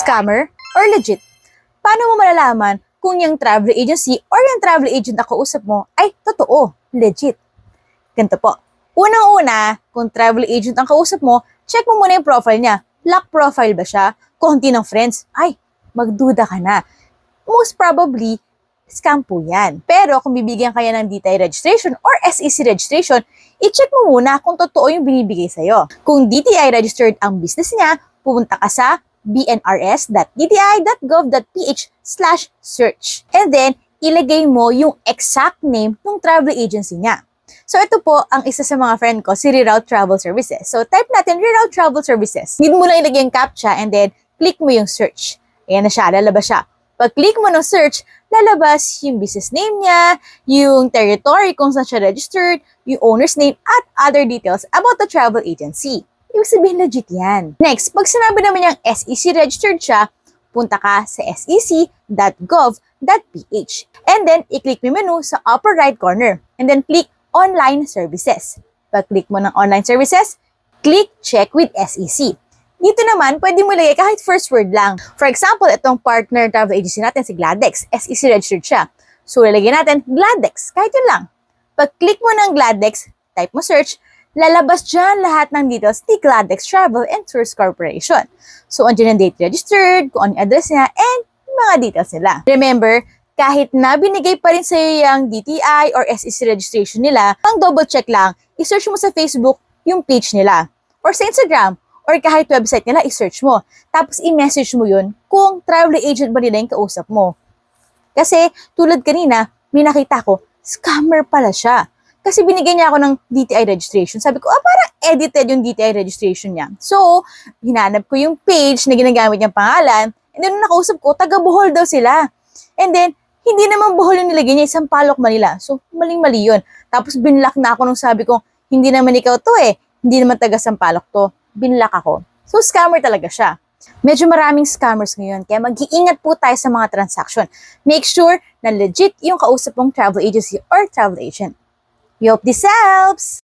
Scammer or legit? Paano mo malalaman kung yung travel agency or yung travel agent na kausap mo ay totoo, legit? Ganito po. Unang-una, kung travel agent ang kausap mo, check mo muna yung profile niya. Lock profile ba siya? Hindi ng friends, ay, magduda ka na. Most probably, scam po yan. Pero kung bibigyan kaya ng DTI registration or SEC registration, i-check mo muna kung totoo yung binibigay sa'yo. Kung DTI registered ang business niya, pupunta ka sa bnrs.dti.gov.ph slash search. And then, ilagay mo yung exact name ng travel agency niya. So ito po ang isa sa mga friend ko, si Reroute Travel Services. So type natin Reroute Travel Services. Need mo lang ilagay yung CAPTCHA and then click mo yung search. Ayan na siya, lalabas siya. Pag click mo ng search, lalabas yung business name niya, yung territory kung saan siya registered, yung owner's name, at other details about the travel agency. Ibig sabihin legit yan. Next, pag sinabi naman niyang SEC registered siya, punta ka sa sec.gov.ph. And then, i-click mo menu sa upper right corner. And then, click Online Services. Pag-click mo ng Online Services, click Check with SEC. Dito naman, pwede mo ilagay kahit first word lang. For example, itong partner travel agency natin, si Gladex. SEC registered siya. So, lalagyan natin Gladex. Kahit yun lang. Pag-click mo ng Gladex, type mo search, lalabas dyan lahat ng details ni Gladex Travel and Tours Corporation. So, andyan ang date registered, kung ano yung address niya, and mga details nila. Remember, kahit na binigay pa rin sa'yo yung DTI or SEC registration nila, pang double check lang, i-search mo sa Facebook yung page nila. Or sa Instagram, or kahit website nila, i-search mo. Tapos i-message mo yun kung travel agent ba nila yung kausap mo. Kasi tulad kanina, may nakita ko, scammer pala siya. Kasi binigyan niya ako ng DTI registration. Sabi ko, ah, parang edited yung DTI registration niya. So, hinanap ko yung page na ginagamit niyang pangalan. And then, nung nakausap ko, taga Bohol daw sila. And then, hindi naman Bohol yung nilagay niya, isang Palok, Manila. So, maling-mali yun. Tapos, binlock na ako nung sabi ko, hindi naman ikaw to eh. Hindi naman taga Sampalok to. Binlock ako. So, scammer talaga siya. Medyo maraming scammers ngayon, kaya mag-iingat po tayo sa mga transaction. Make sure na legit yung kausap mong travel agency or travel agent. We hope this helps!